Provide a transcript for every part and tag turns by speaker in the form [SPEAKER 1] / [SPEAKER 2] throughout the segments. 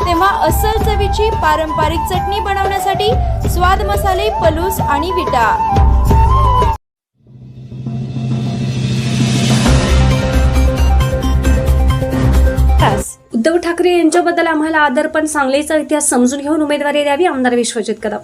[SPEAKER 1] तेव्हा अस्सल चवीची पारंपरिक चटणी बनवण्यासाठी स्वाद मसाले पलूस आणि विटा.
[SPEAKER 2] उद्धव ठाकरे यांच्याबद्दल आम्हाला आदर पण सांगलीचा इतिहास समजून घेऊन उमेदवारी द्यावी आमदार विश्वजित कदम.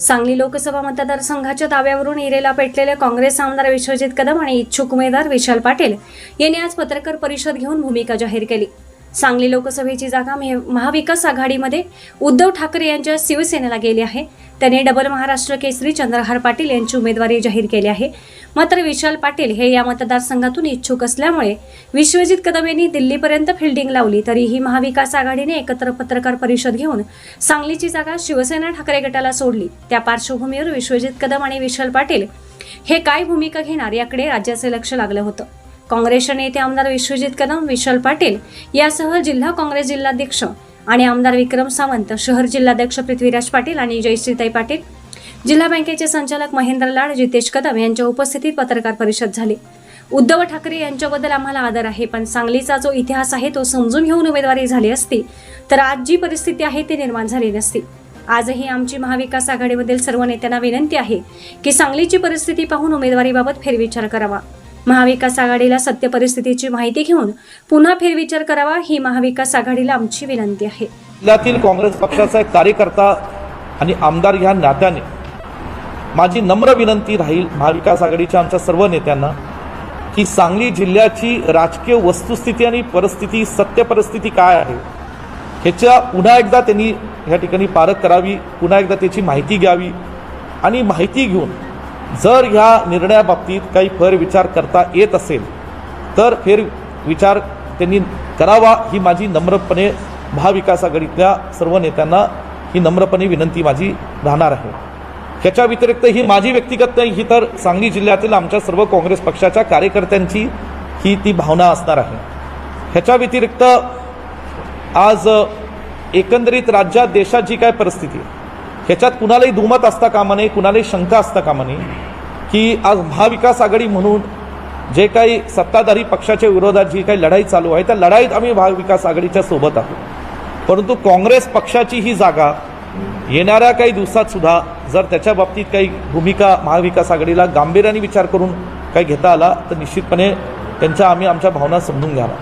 [SPEAKER 2] सांगली लोकसभा मतदारसंघाच्या दाव्यावरून इरेला पेटलेले काँग्रेस आमदार विश्वजित कदम आणि इच्छुक उमेदवार विशाल पाटील यांनी आज पत्रकार परिषद घेऊन भूमिका जाहीर केली. सांगली लोकसभेची जागा मे- महाविकास आघाडीमध्ये उद्धव ठाकरे यांच्या शिवसेनेला गेली आहे. त्यांनी डबल महाराष्ट्र केसरी चंद्रहार पाटील यांची उमेदवारी जाहीर केली आहे. मात्र विशाल पाटील हे या मतदारसंघातून इच्छुक असल्यामुळे विश्वजित कदम यांनी दिल्लीपर्यंत फिल्डिंग लावली. तरीही महाविकास आघाडीने एकत्र पत्रकार परिषद घेऊन सांगलीची जागा शिवसेना ठाकरे गटाला सोडली. त्या पार्श्वभूमीवर विश्वजित कदम आणि विशाल पाटील हे काय भूमिका घेणार याकडे राज्याचे लक्ष लागलं होतं. काँग्रेसचे नेते आमदार विश्वजित कदम विशाल पाटील यासह जिल्हा काँग्रेस जिल्हाध्यक्ष आणि आमदार विक्रम सावंत शहर जिल्हाध्यक्ष पृथ्वीराज पाटील आणि जयश्रीताई पाटील जिल्हा बँकेचे संचालक महेंद्र लाड जितेश कदम यांच्या उपस्थितीत पत्रकार परिषद झाली. उद्धव ठाकरे यांच्याबद्दल आम्हाला आदर आहे पण सांगलीचा जो इतिहास आहे तो समजून घेऊन उमेदवारी झाली असती तर आज जी परिस्थिती आहे ती निर्माण झाली नसती. आजही आमची महाविकास आघाडीमधील सर्व नेत्यांना विनंती आहे की सांगलीची परिस्थिती पाहून उमेदवारीबाबत फेरविचार करावा. महाविकास आघाडीला सत्य परिस्थितीची माहिती घेऊन पुन्हा फेरविचार करावा ही महाविकास आघाडीला आमची विनंती आहे.
[SPEAKER 3] जिल्ह्यातील काँग्रेस पक्षाचा एक कार्यकर्ता आणि आमदार ह्या नात्याने माझी नम्र विनंती राहील महाविकास आघाडीच्या आमच्या सर्व नेत्यांना की सांगली जिल्ह्याची राजकीय वस्तुस्थिती आणि परिस्थिती सत्य परिस्थिती काय आहे ह्याच्या पुन्हा एकदा त्यांनी ह्या ठिकाणी पारख करावी पुन्हा एकदा त्याची माहिती घ्यावी आणि माहिती घेऊन जर ह्या निर्णयाबाबतीत काही फेरविचार करता येत असेल तर फेर विचार त्यांनी करावा ही माझी नम्रपणे महाविकास आघाडीतल्या सर्व नेत्यांना ही नम्रपणे विनंती माझी राहणार आहे. ह्याच्या व्यतिरिक्त ही माझी व्यक्तिगत नाही ही तर सांगली जिल्ह्यातील आमच्या सर्व काँग्रेस पक्षाच्या कार्यकर्त्यांची ही ती भावना असणार आहे. ह्याच्या व्यतिरिक्त आज एकंदरीत राज्यात देशात जी काय परिस्थिती आहे ह्याच्यात कुणालाही दुमत असता कामा नये कुणालाही शंका असता कामा नये की आज महाविकास आघाडी म्हणून जे काही सत्ताधारी पक्षाच्या विरोधात जी काही लढाई चालू आहे त्या लढाईत आम्ही महाविकास आघाडीच्या सोबत आहोत. परंतु काँग्रेस पक्षाची ही जागा येणाऱ्या काही दिवसात सुद्धा जर त्याच्या बाबतीत काही भूमिका महाविकास आघाडीला गांभीर्याने विचार करून काही घेता आला तर निश्चितपणे त्यांच्या आम्ही आमच्या भावना समजून घ्यावा